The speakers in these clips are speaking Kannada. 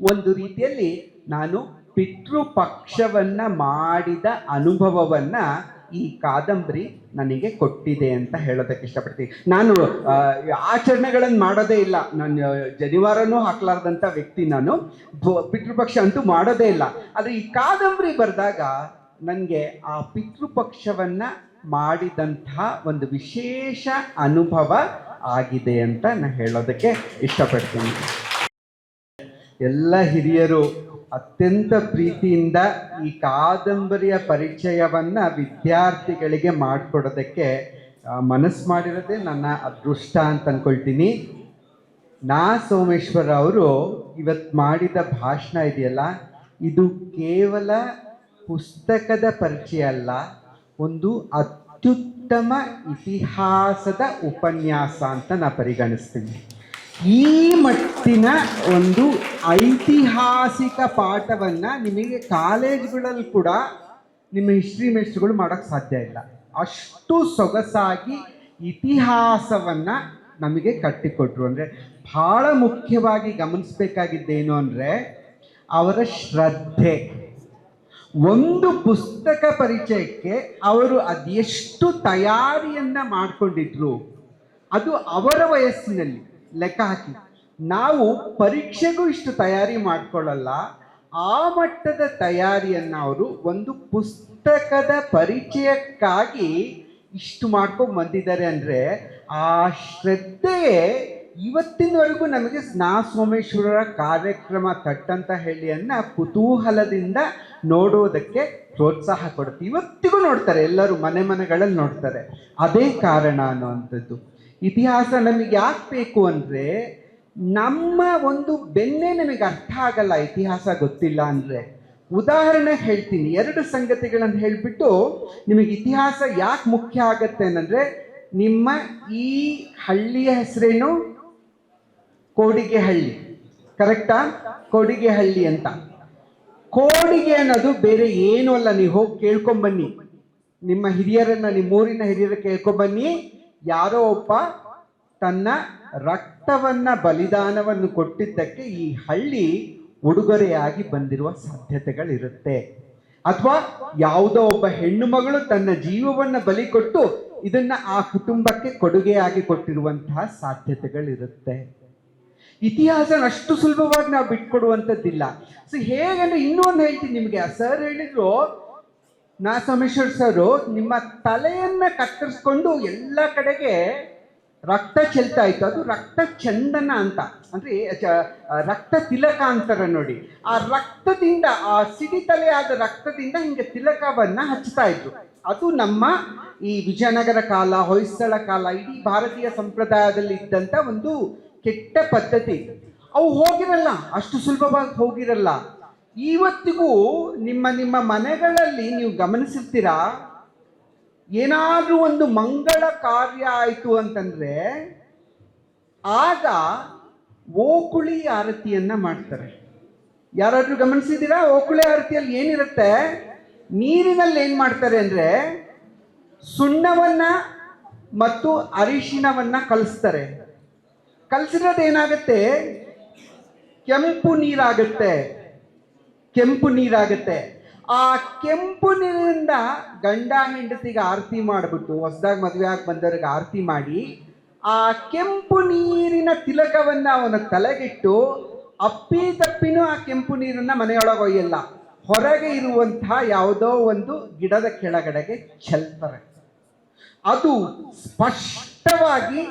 ಒಂದು ರೀತಿಯಲ್ಲಿ ನಾನು ಪಿತೃಪಕ್ಷವನ್ನ ಮಾಡಿದ ಅನುಭವವನ್ನ ಈ ಕಾದಂಬರಿ ನನಗೆ ಕೊಟ್ಟಿದೆ ಅಂತ ಹೇಳೋದಕ್ಕೆ ಇಷ್ಟಪಡ್ತೀನಿ. ನಾನು ಆಚರಣೆಗಳನ್ನು ಮಾಡೋದೇ ಇಲ್ಲ. ನಾನು ಜನಿವಾರನೂ ಹಾಕ್ಲಾರ್ದಂಥ ವ್ಯಕ್ತಿ ನಾನು. ಪಿತೃಪಕ್ಷ ಅಂತೂ ಮಾಡೋದೇ ಇಲ್ಲ. ಆದರೆ ಈ ಕಾದಂಬರಿ ಬರೆದಾಗ ನನಗೆ ಆ ಪಿತೃಪಕ್ಷವನ್ನು ಮಾಡಿದಂತಹ ಒಂದು ವಿಶೇಷ ಅನುಭವ ಆಗಿದೆ ಅಂತ ನಾನು ಹೇಳೋದಕ್ಕೆ ಇಷ್ಟಪಡ್ತೀನಿ. ಎಲ್ಲ ಹಿರಿಯರು ಅತ್ಯಂತ ಪ್ರೀತಿಯಿಂದ ಈ ಕಾದಂಬರಿಯ ಪರಿಚಯವನ್ನ ವಿದ್ಯಾರ್ಥಿಗಳಿಗೆ ಮಾಡಿಕೊಡೋದಕ್ಕೆ ಮನಸ್ಸು ಮಾಡಿರೋದೇ ನನ್ನ ಅದೃಷ್ಟ ಅಂತ ಅನ್ಕೊಳ್ತೀನಿ. ನಾ ಸೋಮೇಶ್ವರ ಅವರು ಇವತ್ತು ಮಾಡಿದ ಭಾಷಣ ಇದೆಯಲ್ಲ, ಇದು ಕೇವಲ ಪುಸ್ತಕದ ಪರಿಚಯ ಅಲ್ಲ, ಒಂದು ಅತ್ಯುತ್ತಮ ಇತಿಹಾಸದ ಉಪನ್ಯಾಸ ಅಂತ ನಾ ಪರಿಗಣಿಸ್ತೀನಿ. ಈ ಮಟ್ಟಿನ ಒಂದು ಐತಿಹಾಸಿಕ ಪಾಠವನ್ನ ನಿಮಗೆ ಕಾಲೇಜ್ಗಳಲ್ಲಿ ಕೂಡ ನಿಮ್ಮ ಹಿಸ್ಟ್ರಿ ಮೇಸ್ಟ್ರುಗಳು ಮಾಡೋಕ್ಕೆ ಸಾಧ್ಯ ಇಲ್ಲ. ಅಷ್ಟು ಸೊಗಸಾಗಿ ಇತಿಹಾಸವನ್ನ ನಮಗೆ ಕಟ್ಟಿಕೊಟ್ರು ಅಂದರೆ ಬಹಳ ಮುಖ್ಯವಾಗಿ ಗಮನಿಸಬೇಕಾಗಿದ್ದೇನು ಅಂದರೆ ಅವರ ಶ್ರದ್ಧೆ. ಒಂದು ಪುಸ್ತಕ ಪರಿಚಯಕ್ಕೆ ಅವರು ಅದೆಷ್ಟು ತಯಾರಿಯನ್ನ ಮಾಡಿಕೊಂಡಿದ್ರು, ಅದು ಅವರ ವಯಸ್ಸಿನಲ್ಲಿ. ಲೆಕ್ಕ ಹಾಕಿ. ನಾವು ಪರೀಕ್ಷೆಗೂ ಇಷ್ಟು ತಯಾರಿ ಮಾಡ್ಕೊಳ್ಳಲ್ಲ. ಆ ಮಟ್ಟದ ತಯಾರಿಯನ್ನ ಅವರು ಒಂದು ಪುಸ್ತಕದ ಪರಿಚಯಕ್ಕಾಗಿ ಇಷ್ಟು ಮಾಡ್ಕೊಂಡು ಬಂದಿದ್ದಾರೆ ಅಂದರೆ ಆ ಶ್ರದ್ಧೆಯೇ ಇವತ್ತಿನವರೆಗೂ ನಮಗೆ ಸ್ನಾ ಸೋಮೇಶ್ವರರ ಕಾರ್ಯಕ್ರಮ ಕಟ್ಟಂತ ಹೇಳಿಯನ್ನ ಕುತೂಹಲದಿಂದ ನೋಡೋದಕ್ಕೆ ಪ್ರೋತ್ಸಾಹ ಕೊಡುತ್ತೆ. ಇವತ್ತಿಗೂ ನೋಡ್ತಾರೆ, ಎಲ್ಲರೂ ಮನೆ ಮನೆಗಳಲ್ಲಿ ನೋಡ್ತಾರೆ. ಅದೇ ಕಾರಣ ಅನ್ನುವಂಥದ್ದು. ಇತಿಹಾಸ ನಮಗೆ ಯಾಕೆ ಬೇಕು ಅಂದರೆ ನಮ್ಮ ಒಂದು ಬೆನ್ನೆ ನಮಗೆ ಅರ್ಥ ಆಗಲ್ಲ ಇತಿಹಾಸ ಗೊತ್ತಿಲ್ಲ ಅಂದರೆ. ಉದಾಹರಣೆ ಹೇಳ್ತೀನಿ, ಎರಡು ಸಂಗತಿಗಳನ್ನು ಹೇಳಿಬಿಟ್ಟು ನಿಮಗೆ ಇತಿಹಾಸ ಯಾಕೆ ಮುಖ್ಯ ಆಗತ್ತೆ ಅಂದರೆ ನಿಮ್ಮ ಈ ಹಳ್ಳಿಯ ಹೆಸರೇನು? ಕೋಡಿಗೆ ಹಳ್ಳಿ ಕರೆಕ್ಟಾ? ಕೋಡಿಗೆ ಹಳ್ಳಿ ಅಂತ. ಕೋಡಿಗೆ ಅನ್ನೋದು ಬೇರೆ ಏನೂ ಅಲ್ಲ, ನೀವು ಹೋಗಿ ಕೇಳ್ಕೊಂಬನ್ನಿ ನಿಮ್ಮ ಹಿರಿಯರನ್ನ, ನಿಮ್ಮೂರಿನ ಹಿರಿಯರ ಕೇಳ್ಕೊಂಬನ್ನಿ ಯಾರೋ ಒಬ್ಬ ತನ್ನ ರಕ್ತವನ್ನ ಬಲಿದಾನವನ್ನು ಕೊಟ್ಟಿದ್ದಕ್ಕೆ ಈ ಹಳ್ಳಿ ಉಡುಗೊರೆಯಾಗಿ ಬಂದಿರುವ ಸಾಧ್ಯತೆಗಳಿರುತ್ತೆ. ಅಥವಾ ಯಾವುದೋ ಒಬ್ಬ ಹೆಣ್ಣು ಮಗಳು ತನ್ನ ಜೀವವನ್ನ ಬಲಿ ಕೊಟ್ಟು ಇದನ್ನ ಆ ಕುಟುಂಬಕ್ಕೆ ಕೊಡುಗೆಯಾಗಿ ಕೊಟ್ಟಿರುವಂತಹ ಸಾಧ್ಯತೆಗಳಿರುತ್ತೆ. ಇತಿಹಾಸ ಅಷ್ಟು ಸುಲಭವಾಗಿ ನಾವು ಬಿಟ್ಕೊಡುವಂಥದ್ದಿಲ್ಲ. ಸೊ, ಹೇಗಂದ್ರೆ ಇನ್ನೂ ಒಂದು ಹೇಳ್ತೀನಿ ನಿಮಗೆ. ಸರ್ ಹೇಳಿದ್ರು ನಾ ಸೋಮೇಶ್ವರ್ ಸರ್, ನಿಮ್ಮ ತಲೆಯನ್ನ ಕತ್ತರಿಸ್ಕೊಂಡು ಎಲ್ಲ ಕಡೆಗೆ ರಕ್ತ ಚೆಲ್ತಾ ಇತ್ತು. ಅದು ರಕ್ತ ಚಂದನ ಅಂತ. ಅಂದ್ರೆ ರಕ್ತ ತಿಲಕ ಅಂತಾರ ನೋಡಿ. ಆ ರಕ್ತದಿಂದ, ಆ ಸಿಡಿತಲೆ ಆದ ರಕ್ತದಿಂದ ಹಿಂಗೆ ತಿಲಕವನ್ನ ಹಚ್ತಾ ಇದ್ರು. ಅದು ನಮ್ಮ ಈ ವಿಜಯನಗರ ಕಾಲ, ಹೊಯ್ಸಳ ಕಾಲ, ಇಡೀ ಭಾರತೀಯ ಸಂಪ್ರದಾಯದಲ್ಲಿ ಇದ್ದಂತ ಒಂದು ಕೆಟ್ಟ ಪದ್ಧತಿ. ಅವು ಹೋಗಿರಲ್ಲ. ಅಷ್ಟು ಸುಲಭವಾಗಿ ಹೋಗಿರಲ್ಲ. ಇವತ್ತಿಗೂ ನಿಮ್ಮ ನಿಮ್ಮ ಮನೆಗಳಲ್ಲಿ ನೀವು ಗಮನಿಸುತ್ತೀರಾ ಏನಾದರೂ ಒಂದು ಮಂಗಳ ಕಾರ್ಯ ಆಯಿತು ಅಂತಂದರೆ ಆಗ ಓಕುಳಿ ಆರತಿಯನ್ನು ಮಾಡ್ತಾರೆ. ಯಾರಾದರೂ ಗಮನಿಸಿದ್ದೀರಾ? ಓಕುಳಿ ಆರತಿಯಲ್ಲಿ ಏನಿರುತ್ತೆ? ನೀರಿನಲ್ಲಿ ಏನು ಮಾಡ್ತಾರೆ ಅಂದರೆ ಸುಣ್ಣವನ್ನು ಮತ್ತು ಅರಿಶಿನವನ್ನು ಕಲಿಸ್ತಾರೆ. ಕಲಿಸಿರೋದು ಏನಾಗುತ್ತೆ ಕೆಂಪು ನೀರಾಗುತ್ತೆ. ಕೆಂಪು ನೀರಾಗುತ್ತೆ. ಆ ಕೆಂಪು ನೀರಿನಿಂದ ಗಂಡ ಹೆಂಡತಿಗೆ ಆರತಿ ಮಾಡಿಬಿಟ್ಟು, ಹೊಸದಾಗಿ ಮದುವೆ ಆಗಿ ಬಂದವರಿಗೆ ಆರತಿ ಮಾಡಿ, ಆ ಕೆಂಪು ನೀರಿನ ತಿಲಕವನ್ನ ಅವನ ತಲೆಗಿಟ್ಟು ಅಪ್ಪಿ ತಪ್ಪಿನೂ ಆ ಕೆಂಪು ನೀರನ್ನ ಮನೆಯೊಳಗೆ ಒಯ್ಯಲ್ಲ. ಹೊರಗೆ ಇರುವಂತಹ ಯಾವುದೋ ಒಂದು ಗಿಡದ ಕೆಳಗಡೆಗೆ ಚೆಲ್ತಾರೆ ಅದು ಸ್ಪಷ್ಟವಾಗಿ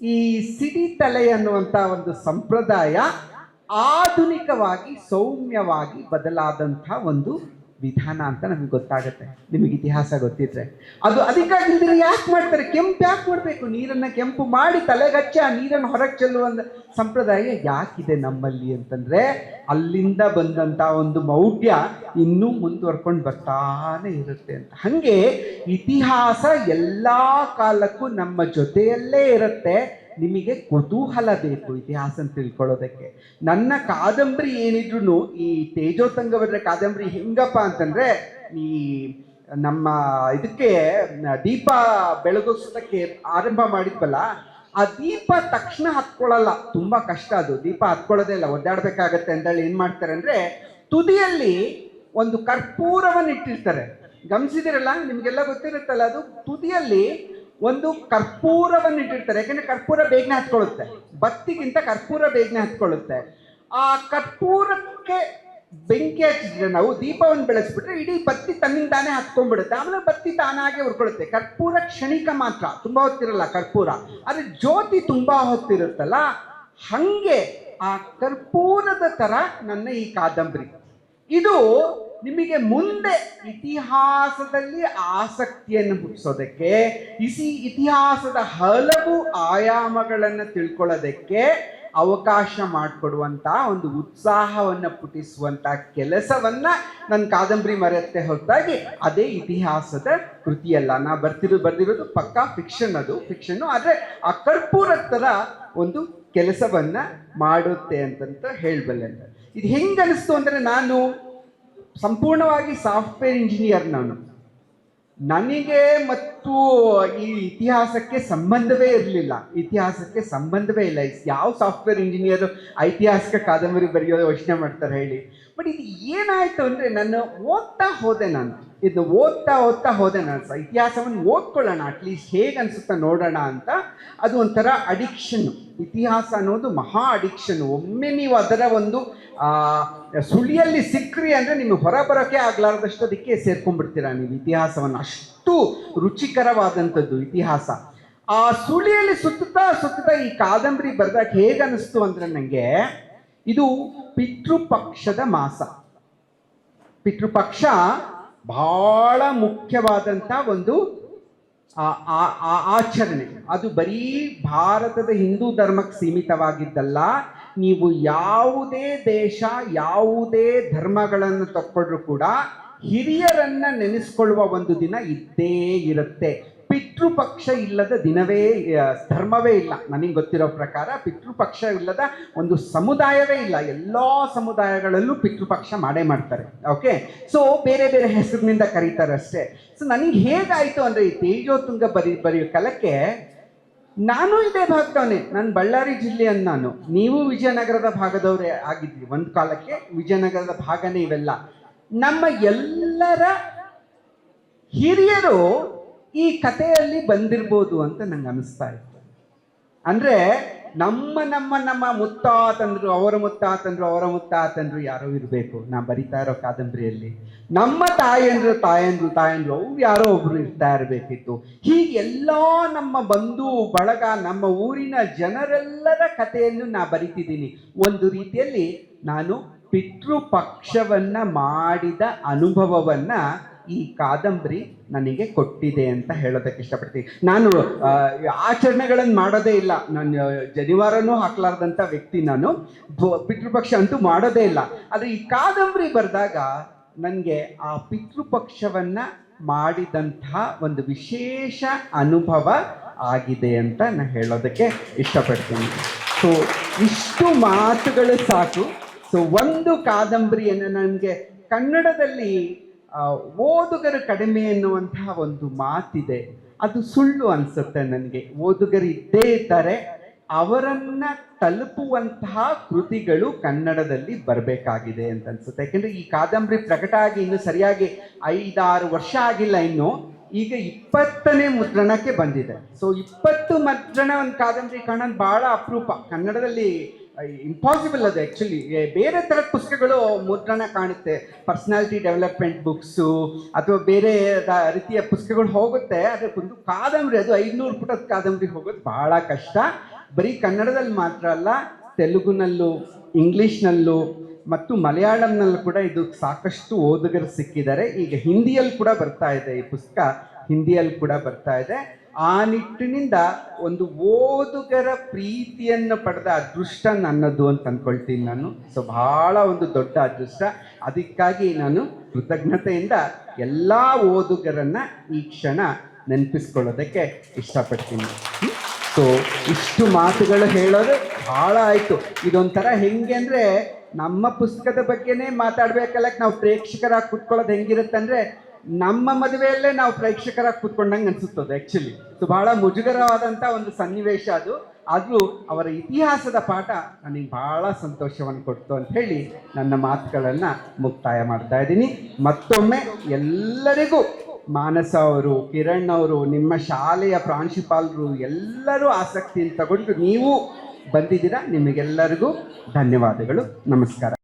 ಈ ಸಿಡಿ ತಲೆ ಅನ್ನುವಂಥ ಒಂದು ಸಂಪ್ರದಾಯ ಆಧುನಿಕವಾಗಿ, ಸೌಮ್ಯವಾಗಿ ಬದಲಾದಂಥ ಒಂದು ವಿಧಾನ ಅಂತ ನಮಗೆ ಗೊತ್ತಾಗುತ್ತೆ. ನಿಮಗೆ ಇತಿಹಾಸ ಗೊತ್ತಿದ್ರೆ. ಅದು ಅದಕ್ಕಾಗಿ ಯಾಕೆ ಮಾಡ್ತಾರೆ? ಕೆಂಪು ಯಾಕೆ ಮಾಡಬೇಕು? ನೀರನ್ನ ಕೆಂಪು ಮಾಡಿ ತಲೆಗಚ್ಚಿ ಆ ನೀರನ್ನು ಹೊರಗೆ ಚೆಲ್ಲುವ ಸಂಪ್ರದಾಯ ಯಾಕಿದೆ ನಮ್ಮಲ್ಲಿ ಅಂತಂದ್ರೆ, ಅಲ್ಲಿಂದ ಬಂದಂತ ಒಂದು ಮೌಢ್ಯ ಇನ್ನೂ ಮುಂದುವರ್ಕೊಂಡು ಬರ್ತಾನೆ ಇರುತ್ತೆ ಅಂತ. ಹಾಗೆ ಇತಿಹಾಸ ಎಲ್ಲಾ ಕಾಲಕ್ಕೂ ನಮ್ಮ ಜೊತೆಯಲ್ಲೇ ಇರುತ್ತೆ. ನಿಮಗೆ ಕುತೂಹಲ ಬೇಕು ಇತಿಹಾಸ ತಿಳ್ಕೊಳ್ಳೋದಕ್ಕೆ. ನನ್ನ ಕಾದಂಬರಿ ಏನಿದ್ರು ಈ ತೇಜೋತಂಗವರ ಕಾದಂಬರಿ ಹೆಂಗಪ್ಪ ಅಂತಂದ್ರೆ ಈ ನಮ್ಮ ಇದಕ್ಕೆ, ದೀಪ ಬೆಳಗಿಸೋದಕ್ಕೆ ಆರಂಭ ಮಾಡಿದ್ವಲ್ಲ, ಆ ದೀಪ ತಕ್ಷಣ ಹತ್ಕೊಳ್ಳಲ್ಲ. ತುಂಬಾ ಕಷ್ಟ ಅದು. ದೀಪ ಹತ್ಕೊಳ್ಳೋದೇ ಇಲ್ಲ. ಒದ್ದಾಡ್ಬೇಕಾಗತ್ತೆ ಅಂತೇಳಿ ಏನ್ ಮಾಡ್ತಾರೆ ಅಂದ್ರೆ ತುದಿಯಲ್ಲಿ ಒಂದು ಕರ್ಪೂರವನ್ನು ಇಟ್ಟಿರ್ತಾರೆ ಗಮನಿಸಿದಿರಲ್ಲ ನಿಮ್ಗೆಲ್ಲ ಗೊತ್ತಿರುತ್ತಲ್ಲ ಅದು? ತುದಿಯಲ್ಲಿ ಒಂದು ಕರ್ಪೂರವನ್ನು ಇಟ್ಟಿರ್ತಾರೆ. ಯಾಕಂದ್ರೆ ಕರ್ಪೂರ ಬೇಗನೆ ಹತ್ಕೊಳ್ಳುತ್ತೆ ಬತ್ತಿಗಿಂತ ಕರ್ಪೂರ ಬೇಗನೆ ಹತ್ಕೊಳ್ಳುತ್ತೆ ಆ ಕರ್ಪೂರಕ್ಕೆ ಬೆಂಕಿ ಹಚ್ಚಿದ್ರೆ ನಾವು ದೀಪವನ್ನು ಬೆಳೆಸ್ಬಿಟ್ರೆ ಇಡೀ ಬತ್ತಿ ತನ್ನಿಂದಾನೇ ಹತ್ಕೊಂಡ್ಬಿಡುತ್ತೆ. ಆಮೇಲೆ ಬತ್ತಿ ತಾನಾಗೆ ಉರ್ಕೊಳ್ಳುತ್ತೆ. ಕರ್ಪೂರ ಕ್ಷಣಿಕ ಮಾತ್ರ. ತುಂಬಾ ಹೊತ್ತಿರಲ್ಲ ಕರ್ಪೂರ. ಆದರೆ ಜ್ಯೋತಿ ತುಂಬಾ ಹೊತ್ತಿರುತ್ತಲ್ಲ. ಹಂಗೆ ಆ ಕರ್ಪೂರದ ತರ ನನ್ನ ಈ ಕಾದಂಬರಿ. ಇದು ನಿಮಗೆ ಮುಂದೆ ಇತಿಹಾಸದಲ್ಲಿ ಆಸಕ್ತಿಯನ್ನು ಹುಟ್ಟಿಸೋದಕ್ಕೆ, ಇಸಿ ಇತಿಹಾಸದ ಹಲವು ಆಯಾಮಗಳನ್ನು ತಿಳ್ಕೊಳ್ಳೋದಕ್ಕೆ ಅವಕಾಶ ಮಾಡಿಕೊಡುವಂಥ ಒಂದು ಉತ್ಸಾಹವನ್ನು ಪುಟಿಸುವಂಥ ಕೆಲಸವನ್ನ ನನ್ನ ಕಾದಂಬರಿ ಮರೆಯತ್ತೆ ಹೊರತಾಗಿ ಅದೇ ಇತಿಹಾಸದ ಕೃತಿಯಲ್ಲ. ನಾ ಬರ್ತಿರೋ, ಬರ್ದಿರೋದು ಪಕ್ಕಾ ಫಿಕ್ಷನ್ ಅದು ಫಿಕ್ಷನ್ ಆದರೆ ಆ ಕರ್ಪೂರದ ತರ ಒಂದು ಕೆಲಸವನ್ನ ಮಾಡುತ್ತೆ ಅಂತಂತ ಹೇಳಬಲ್ಲೆ ಇದು ಹೆಂಗ್ ಅನಿಸ್ತು ಅಂದ್ರೆ ನಾನು ಸಂಪೂರ್ಣವಾಗಿ ಸಾಫ್ಟ್ವೇರ್ ಇಂಜಿನಿಯರ್ ನಾನು. ನನಗೆ ಮತ್ತು ಈ ಇತಿಹಾಸಕ್ಕೆ ಸಂಬಂಧವೇ ಇರಲಿಲ್ಲ. ಇತಿಹಾಸಕ್ಕೆ ಸಂಬಂಧವೇ ಇಲ್ಲ. ಯಾವ ಸಾಫ್ಟ್ವೇರ್ ಇಂಜಿನಿಯರ್ ಐತಿಹಾಸಿಕ ಕಾದಂಬರಿ ಬರೆಯೋದು ಯೋಚನೆ ಮಾಡ್ತಾರೆ ಹೇಳಿ. ಬಟ್ ಇದು ಏನಾಯಿತು ಅಂದ್ರೆ ನಾನು ಓದ್ತಾ ಹೋದೆ ನಾನು. ಇದು ಓದ್ತಾ ಓದ್ತಾ ಹೋದೆ ನಾನು. ಸಹ ಇತಿಹಾಸವನ್ನು ಓದ್ಕೊಳ್ಳೋಣ. ಅಟ್ಲೀಸ್ಟ್ ಹೇಗೆ ಅನಿಸುತ್ತಾ ನೋಡೋಣ ಅಂತ. ಅದು ಒಂಥರ ಅಡಿಕ್ಷನ್ ಇತಿಹಾಸ ಅನ್ನೋದು ಮಹಾ ಅಡಿಕ್ಷನ್ ಒಮ್ಮೆ ನೀವು ಅದರ ಒಂದು ಸುಳಿಯಲ್ಲಿ ಸಿಕ್ಕ್ರಿ ಅಂದ್ರೆ ನಿಮಗೆ ಹೊರಬರೋಕೆ ಆಗಲಾರದಷ್ಟು ಅದಕ್ಕೆ ಸೇರ್ಕೊಂಡ್ಬಿಡ್ತೀರಾ ನೀವು ಇತಿಹಾಸವನ್ನು. ಅಷ್ಟು ರುಚಿಕರವಾದಂಥದ್ದು ಇತಿಹಾಸ. ಆ ಸುಳಿಯಲ್ಲಿ ಸುತ್ತುತ್ತಾ ಸುತ್ತುತ್ತಾ ಈ ಕಾದಂಬರಿ ಬರ್ದಾಗ ಹೇಗೆ ಅನಿಸ್ತು ಅಂದ್ರೆ ನನಗೆ ಇದು ಪಿತೃಪಕ್ಷದ ಮಾಸ. ಪಿತೃಪಕ್ಷ ಬಹಳ ಮುಖ್ಯವಾದಂಥ ಒಂದು ಆಚರಣೆ. ಅದು ಬರೀ ಭಾರತದ ಹಿಂದೂ ಧರ್ಮಕ್ಕೆ ಸೀಮಿತವಾಗಿದ್ದಲ್ಲ, ನೀವು ಯಾವುದೇ ದೇಶ, ಯಾವುದೇ ಧರ್ಮಗಳನ್ನು ತಕ್ಕೊಂಡ್ರು ಕೂಡ ಹಿರಿಯರನ್ನ ನೆನೆಸ್ಕೊಳ್ಳುವ ಒಂದು ದಿನ ಇದ್ದೇ ಇರುತ್ತೆ. ಪಿತೃಪಕ್ಷ ಇಲ್ಲದ ದಿನವೇ ಧರ್ಮವೇ ಇಲ್ಲ. ನನಗೆ ಗೊತ್ತಿರೋ ಪ್ರಕಾರ ಪಿತೃಪಕ್ಷ ಇಲ್ಲದ ಒಂದು ಸಮುದಾಯವೇ ಇಲ್ಲ. ಎಲ್ಲ ಸಮುದಾಯಗಳಲ್ಲೂ ಪಿತೃಪಕ್ಷ ಮಾಡೇ ಮಾಡ್ತಾರೆ. ಓಕೆ ಸೊ ಬೇರೆ ಬೇರೆ ಹೆಸರಿನಿಂದ ಕರೀತಾರೆ ಅಷ್ಟೇ. ಸೊ ನನಗೆ ಹೇಗಾಯಿತು ಅಂದ್ರೆ ಈ ತೇಜೋತುಂಗ ಬರಿ, ಬರೆಯೋ ಕಲಕ್ಕೆ ನಾನು ಇದೇ ಭಾಗದವನೇ. ನಾನು ಬಳ್ಳಾರಿ ಜಿಲ್ಲೆಯನ್ನು ನಾನು. ನೀವು ವಿಜಯನಗರದ ಭಾಗದವರೇ ಆಗಿದ್ವಿ ಒಂದು ಕಾಲಕ್ಕೆ ವಿಜಯನಗರದ ಭಾಗನೇ ಇವೆಲ್ಲ. ನಮ್ಮ ಎಲ್ಲರ ಹಿರಿಯರು ಈ ಕಥೆಯಲ್ಲಿ ಬಂದಿರ್ಬೋದು ಅಂತ ನಂಗೆ ಅನಿಸ್ತಾ ಇತ್ತು. ಅಂದರೆ ನಮ್ಮ ನಮ್ಮ ನಮ್ಮ ಮುತ್ತಾತಂದ್ರು, ಅವರ ಮುತ್ತಾತಂದ್ರು ಅವರ ಮುತ್ತಾತಂದ್ರು ಯಾರೋ ಇರಬೇಕು. ನಾ ಬರಿತಾ ಇರೋ ಕಾದಂಬರಿಯಲ್ಲಿ. ನಮ್ಮ ತಾಯಂದ್ರು ತಾಯಂದ್ರು ತಾಯಂದ್ರು ಅವ್ರು ಯಾರೋ ಒಬ್ರು ಇರ್ತಾ ಇರಬೇಕಿತ್ತು. ಹೀಗೆ ಎಲ್ಲ ನಮ್ಮ ಬಂಧು, ಬಳಗ, ನಮ್ಮ ಊರಿನ ಜನರೆಲ್ಲರ ಕಥೆಯನ್ನು ನಾ ಬರಿತಿದ್ದೀನಿ. ಒಂದು ರೀತಿಯಲ್ಲಿ ನಾನು ಪಿತೃಪಕ್ಷವನ್ನ ಮಾಡಿದ ಅನುಭವವನ್ನ ಈ ಕಾದಂಬರಿ ನನಗೆ ಕೊಟ್ಟಿದೆ ಅಂತ ಹೇಳೋದಕ್ಕೆ ಇಷ್ಟಪಡ್ತೀನಿ. ನಾನು ಆಚರಣೆಗಳನ್ನು ಮಾಡೋದೇ ಇಲ್ಲ. ನಾನು ಜನಿವಾರನೂ ಹಾಕ್ಲಾರ್ದಂಥ ವ್ಯಕ್ತಿ ನಾನು. ಪಿತೃಪಕ್ಷ ಅಂತೂ ಮಾಡೋದೇ ಇಲ್ಲ. ಆದರೆ ಈ ಕಾದಂಬರಿ ಬರೆದಾಗ ನನಗೆ ಆ ಪಿತೃಪಕ್ಷವನ್ನ ಮಾಡಿದಂತಹ ಒಂದು ವಿಶೇಷ ಅನುಭವ ಆಗಿದೆ ಅಂತ ನಾನು ಹೇಳೋದಕ್ಕೆ ಇಷ್ಟಪಡ್ತೀನಿ. ಸೊ ಇಷ್ಟು ಮಾತುಗಳು ಸಾಕು. ಸೊ ಒಂದು ಕಾದಂಬರಿಯನ್ನು ನನಗೆ ಕನ್ನಡದಲ್ಲಿ ಓದುಗರು ಕಡಿಮೆ ಎನ್ನುವಂತಹ ಒಂದು ಮಾತಿದೆ. ಅದು ಸುಳ್ಳು ಅನ್ಸುತ್ತೆ ನನಗೆ. ಓದುಗರು ಇದ್ದೇ ಇದ್ದಾರೆ, ಅವರನ್ನ ತಲುಪುವಂತಹ ಕೃತಿಗಳು ಕನ್ನಡದಲ್ಲಿ ಬರಬೇಕಾಗಿದೆ ಅಂತ ಅನ್ಸುತ್ತೆ. ಯಾಕಂದ್ರೆ ಈ ಕಾದಂಬರಿ ಪ್ರಕಟ ಆಗಿ ಇನ್ನು ಸರಿಯಾಗಿ ಐದಾರು ವರ್ಷ ಆಗಿಲ್ಲ ಇನ್ನು, ಈಗ ಇಪ್ಪತ್ತನೇ ಮುದ್ರಣಕ್ಕೆ ಬಂದಿದೆ. ಸೊ ಇಪ್ಪತ್ತು ಮುದ್ರಣ ಒಂದು ಕಾದಂಬರಿ ಕಾಣೋದು ಬಹಳ ಅಪರೂಪ. ಕನ್ನಡದಲ್ಲಿ ಇಂಪಾಸಿಬಲ್ ಅದು ಆ್ಯಕ್ಚುಲಿ ಬೇರೆ ಥರದ ಪುಸ್ತಕಗಳು ಮುದ್ರಣ ಕಾಣುತ್ತೆ. ಪರ್ಸ್ನಾಲಿಟಿ ಡೆವಲಪ್ಮೆಂಟ್ ಬುಕ್ಸು ಅಥವಾ ಬೇರೆ ರೀತಿಯ ಪುಸ್ತಕಗಳು ಹೋಗುತ್ತೆ. ಆದರೆ ಒಂದು ಕಾದಂಬರಿ, ಅದು ಐದುನೂರು ಪುಟದ ಕಾದಂಬರಿ ಹೋಗೋದು ಭಾಳ ಕಷ್ಟ. ಬರೀ ಕನ್ನಡದಲ್ಲಿ ಮಾತ್ರ ಅಲ್ಲ, ತೆಲುಗುನಲ್ಲೂ, ಇಂಗ್ಲೀಷ್ನಲ್ಲೂ, ಮತ್ತು ಮಲಯಾಳಂನಲ್ಲೂ ಕೂಡ ಇದು ಸಾಕಷ್ಟು ಓದುಗರು ಸಿಕ್ಕಿದ್ದಾರೆ. ಈಗ ಹಿಂದಿಯಲ್ಲಿ ಕೂಡ ಬರ್ತಾ ಇದೆ ಈ ಪುಸ್ತಕ. ಹಿಂದಿಯಲ್ಲಿ ಕೂಡ ಬರ್ತಾ ಇದೆ. ಆ ನಿಟ್ಟಿನಿಂದ ಒಂದು ಓದುಗರ ಪ್ರೀತಿಯನ್ನು ಪಡೆದ ಅದೃಷ್ಟ ನನ್ನದು ಅಂತ ಅಂದ್ಕೊಳ್ತೀನಿ ನಾನು. ಸೊ ಬಹಳ ಒಂದು ದೊಡ್ಡ ಅದೃಷ್ಟ. ಅದಕ್ಕಾಗಿ ನಾನು ಕೃತಜ್ಞತೆಯಿಂದ ಎಲ್ಲ ಓದುಗರನ್ನ ಈ ಕ್ಷಣ ನೆನಪಿಸ್ಕೊಳ್ಳೋದಕ್ಕೆ ಇಷ್ಟಪಡ್ತೀನಿ. ಸೊ ಇಷ್ಟು ಮಾತುಗಳು ಹೇಳೋದು ಬಹಳ ಆಯ್ತು. ಇದೊಂಥರ ಹೆಂಗೆ ಅಂದರೆ ನಮ್ಮ ಪುಸ್ತಕದ ಬಗ್ಗೆನೇ ಮಾತಾಡ್ಬೇಕಲ್ಲ, ನಾವು ಪ್ರೇಕ್ಷಕರಾಗಿ ಕುತ್ಕೊಳ್ಳೋದು ಹೆಂಗಿರುತ್ತೆ ಅಂದ್ರೆ ನಮ್ಮ ಮದುವೆಯಲ್ಲೇ ನಾವು ಪ್ರೇಕ್ಷಕರಾಗಿ ಕೂತ್ಕೊಂಡಂಗೆ ಅನ್ಸುತ್ತದೆ ಆ್ಯಕ್ಚುಲಿ ಸೊ ಬಹಳ ಮುಜುಗರವಾದಂಥ ಒಂದು ಸನ್ನಿವೇಶ ಅದು. ಆದರೂ ಅವರ ಇತಿಹಾಸದ ಪಾಠ ನನಗೆ ಬಹಳ ಸಂತೋಷವನ್ನು ಕೊಡ್ತು ಅಂತ ಹೇಳಿ ನನ್ನ ಮಾತುಗಳನ್ನು ಮುಕ್ತಾಯ ಮಾಡ್ತಾ ಇದ್ದೀನಿ. ಮತ್ತೊಮ್ಮೆ ಎಲ್ಲರಿಗೂ ಮಾನಸ ಅವರು, ಕಿರಣ್ ಅವರು, ನಿಮ್ಮ ಶಾಲೆಯ ಪ್ರಾಂಶುಪಾಲರು ಎಲ್ಲರೂ ಆಸಕ್ತಿಯನ್ನು ತಗೊಂಡು ನೀವು ಬಂದಿದ್ದೀರಾ? ನಿಮಗೆಲ್ಲರಿಗೂ ಧನ್ಯವಾದಗಳು. ನಮಸ್ಕಾರ.